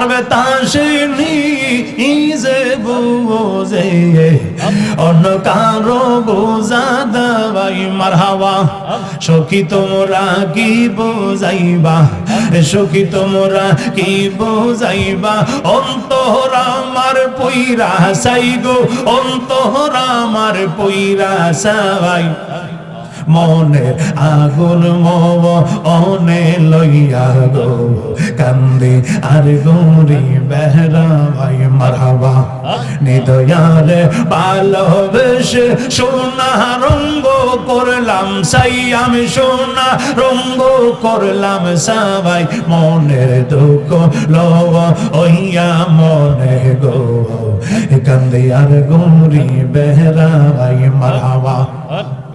যার বেতাসিনী ইজে বুঝে। অন্য কারও বোঝা দাবাই মার হাওয়া সখী তোমরা কি বোঝাইবা? সখী তোমরা কি বোঝাইবা? অন্তর আমার পইরা সাই গো অন্তর পইরা সাই মনে আগুন মব অনে লইয়া গো। কান্দি আর গৌরি বেহরা ভাই, মারহাবা। নিদয়ালে ভালোবেসে সোনা রঙ্গ করলাম সাই, আমি সোনা রঙ্গ করলাম সাবাই। মনের দুঃখ লব ওইয়া মনে গো। কান্দি আর গৌরি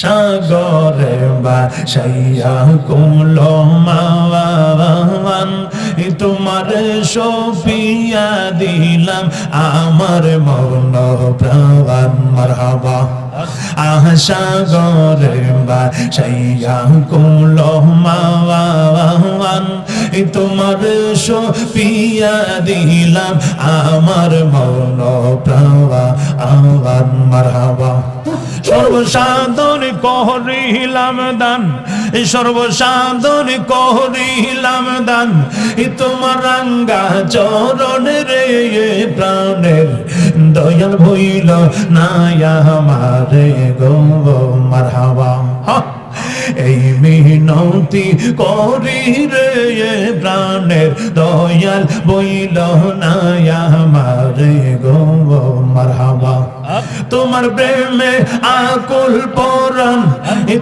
সাগরে বাসাইয়া কুল তোমার সফিয়া দিলাম আমার মন প্রাণ, মারহাবা। আশাগরে বাসাইয়া কুল তোমার সফিয়া দিলাম আমার মন প্রাণ মারহাবা। সর্বসাধন করিলাম দান। সর্বসাধন করিলাম দান। তোমার রাঙ্গা চরণ রে প্রাণের দয়াল ভইল নায়া মারে গো মারহাবা। হা, এই মিনতি করি রে প্রাণের দয়াল বইল নায়া মারে গো মারহাবা। তোমার প্রেমে আকুল পরাণ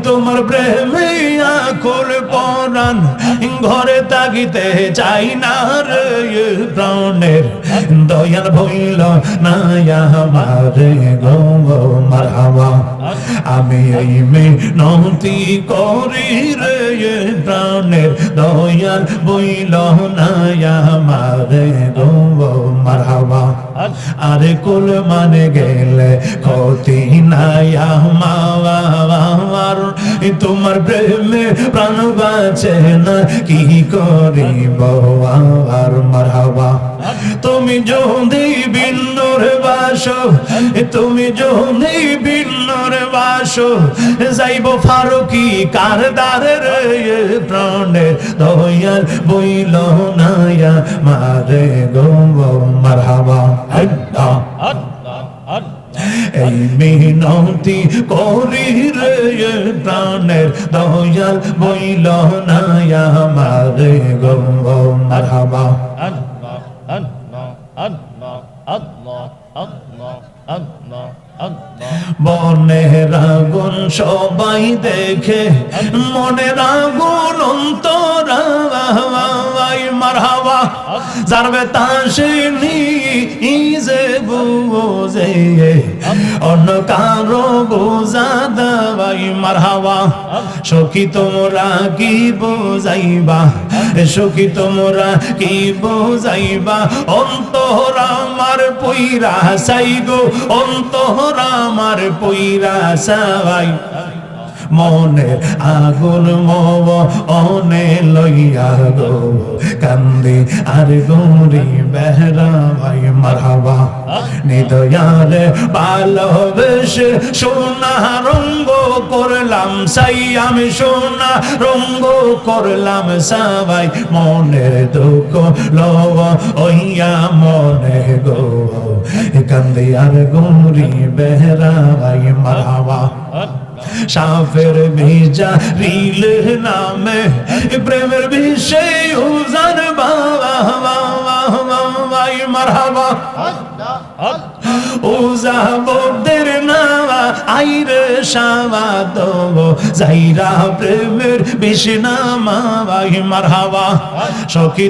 তোমার প্রেমে আকুল পরাণ। ঘরে তাগিতে চাই না রে প্রাণের, দয়াল ভইল নায়া মারে গো মারহাবা। আমি এই মিনতি করি রে প্রাণের, দয়াল বইল নায়া মারে গো মারহাবা। আরে কুল মানে গেলে ক্ষতি নাই আমার তোমার প্রেমে প্রাণ বাঁচে না, কি করিব? আর মারহাবা। তুমি যদি বিন্দুর বাস তুমি যদি বিন্দুর বাস যাইব ফারুকি কার দারের প্রাণে। দয়াল বইল নায়া মারে গো মারহাবা মিনতি করি রে প্রাণের দয়াল বইল নায়া মারে গো মারহাবা। বনের আগুন সবাই দেখে, মনের আগুন অন্তরা জানবে তাসিনি ইজে বুঝে। অন্য কারও বোঝা দাবাই মারহাবা। সখী তোমরা কি বোঝাইবা? সখী তোমরা কি বোঝাইবা? অন্তর আমার পইরা সাই গো অন্তর আমার পইরা সাই মনের আগুন মব অনে লইয়া গো। কান্দি আর গৌরি বেহরা ভাই, মারহাবা। নিদয়ালে ভালোবেসে সোনা রঙ্গ করলাম সাই, আমি সোনা রঙ্গ করলাম সাবাই। মনের দুঃখ লব ওইয়া মনে গো। কান্দি আর গৌরি বেহরা ভাই, মারহাবা। সাফের ভিজা নামে, প্রেমের বিষয় উজান বাবা সাওয়া দব প্রেমের মারহাবা।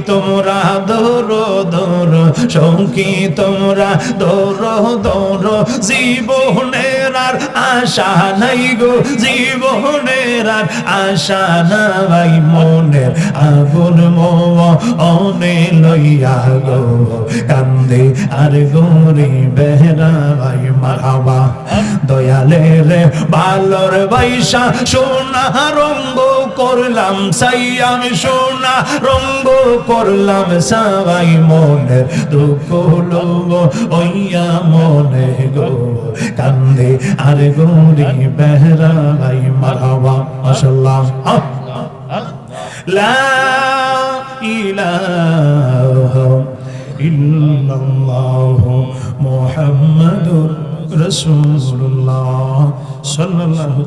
তোমরা দৌড় দৌড় সখী তোমরা দৌড় দৌড় জীবনের আর আশা নাই গো জীবনের আর আশা নাই মনের। আগুন মনে লইয়া গো, কান্দে আর গরি বেহরা ভাই মারাবা দয়ালে রে বালর বাইসা সোনা রঙ্গ করলাম সাই আমি সোনা রঙ্গ করলাম সবাই মনের দুঃখ লোভ ওইয়া মনে গো। কান্দে আর গরি বেহরাই মারাবা মাশাল্লাহ লা ইলাহা ইল্লাল্লাহ মুহাম্মাদুর রাসূলুল্লাহ সাল্লাল্লাহু